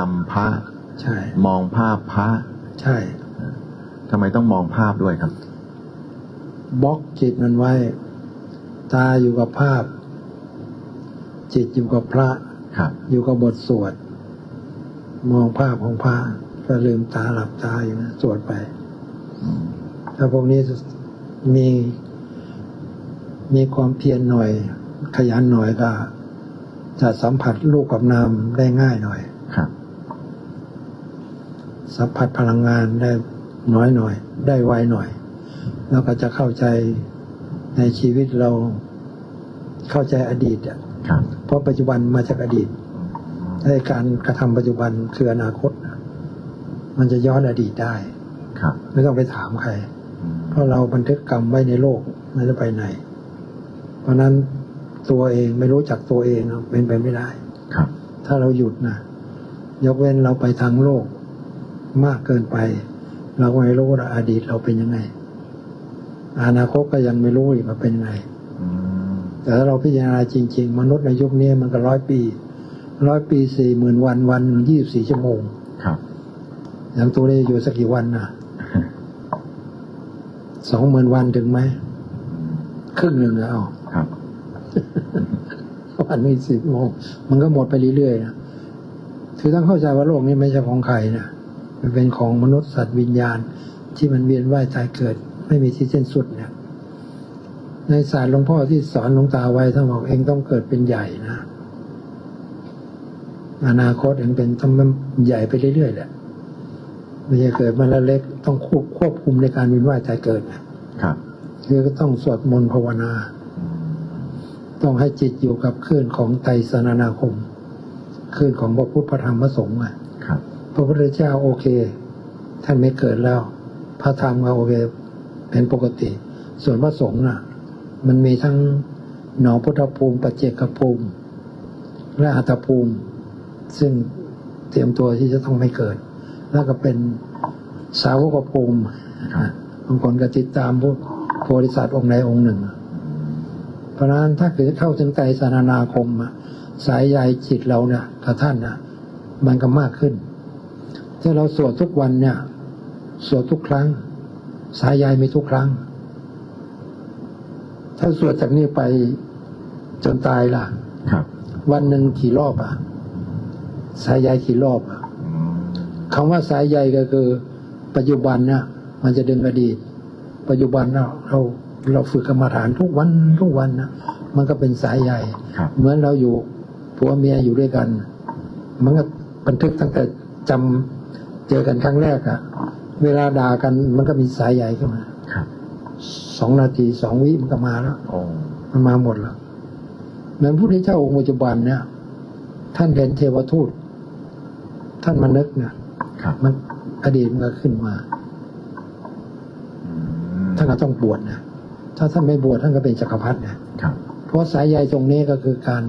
จำพระใช่ มองภาพพระใช่ทำไมต้องมองภาพด้วยครับบล็อกจิตมันไว้ ตาอยู่กับภาพ จิตอยู่กับพระครับ อยู่กับบทสวด มองภาพของพระก็ลืมตาหลับตาอยู่นะสวดไปอืมถ้าพวกนี้มีมีความเพียรหน่อย ขยันหน่อยก็จะสัมผัสลูกกับนามได้ง่ายหน่อยครับ สัมผัสพลังงานได้น้อยหน่อย ได้ไวหน่อย แล้วก็จะเข้าใจในชีวิตเราเข้าใจอดีตอะครับเพราะปัจจุบันมาจากอดีตในการกระทำปัจจุบันคืออนาคตนะมันจะย้อนอดีตได้ครับไม่ต้องไปถามใครอืมเพราะเราบันทึกกรรมไว้ในโลกไม่ได้ไปไหน เพราะนั้นตัวเองไม่รู้จักตัวเองเป็นไปไม่ได้ครับ ถ้าเราหยุดนะยกเว้นเราไปทางโลก มากเกินไป เราก็ไม่รู้ว่าอดีตเราเป็นยังไง อนาคตก็ยังไม่รู้อีกว่าเป็นยังไงอืมแต่ถ้าเราพิจารณาจริง ๆ มนุษย์ในยุคนี้มันก็ร้อยปีร้อยปีสี่หมื่นวันวันหนึ่งยี่สิบสี่ชั่วโมง ครับอย่างตัวนี้อยู่สักกี่วันนะสองหมื่นวันถึงไหมครึ่งหนึ่งแล้วครับวันนี้สิบโมงมันก็หมดไปเรื่อยๆนะคือต้องเข้าใจว่าโลกนี้ไม่ใช่ของใครนะ มันเป็นของมนุษย์สัตว์วิญญาณ ที่มันเวียนว่ายตายเกิด ไม่มีที่สิ้นสุดเนี่ยในศาสตร์หลวงพ่อที่สอนหลวงตาไว้ท่านบอกเองต้องเกิดเป็นใหญ่นะอนาคตเองเป็นต้องใหญ่ไปเรื่อยๆแหละไม่ใช่เกิดมาแล้วเล็กต้องควบควบคุมในการเวียนว่ายตายเกิดนะครับคือก็ต้องสวดมนต์ภาวนาอืมต้องให้จิตอยู่กับคลื่นของไตรสนานาคมคลื่นของพระพุทธพระธรรมพระสงฆ์อะครับ พระพุทธเจ้าโอเค ท่านไม่เกิดแล้ว พระธรรมก็โอเคเป็นปกติ ส่วนพระสงฆ์น่ะ มันมีทั้งหนองพุทธภูมิปัจเจกภูมิ และอัตภูมิ ซึ่งเตรียมตัวที่จะต้องไม่เกิด แล้วก็เป็นสาวกภูมิบางคนก็ติดตามพวกโพธิสัตว์องค์ใดองค์หนึ่ง เพราะนั้นถ้าเกิดเข้าถึงไตรสานานาคมอะสายใยจิตเราเนี่ยกับท่านน่ะมันก็มากขึ้น ถ้าเราสวดทุกวันเนี่ยสวดทุกครั้ง สายใยมีทุกครั้ง ถ้าสวดจากนี้ไปจนตายล่ะ ครับ วันหนึ่งกี่รอบอะ สายใยกี่รอบอะอืมคำว่าสายใยก็คือ ปัจจุบันเนี่ยมันจะดึงอดีต ปัจจุบันเราเราเราฝึกกรรมฐานทุกวันทุกวันนะมันก็เป็นสายใยครับเหมือนเราอยู่ผัวเมียอยู่ด้วยกัน มันก็บันทึกตั้งแต่จำ เจอกันครั้งแรกอะเวลาด่ากันมันก็มีสายใยขึ้นมาครับสองนาทีสองวิมันก็มาแล้วโอ้มันมาหมดแล้วเหมือนพระพุทธเจ้าองค์ปัจจุบันเนี่ย ท่านเป็นเทวทูต ท่านมานึกเนี่ยครับมันอดีตมันก็ขึ้นมาอืมท่านก็ต้องบวชนะถ้าท่านไม่บวชท่านก็เป็นจักรพรรดินะครับเพราะสายใยตรงนี้ก็คือการ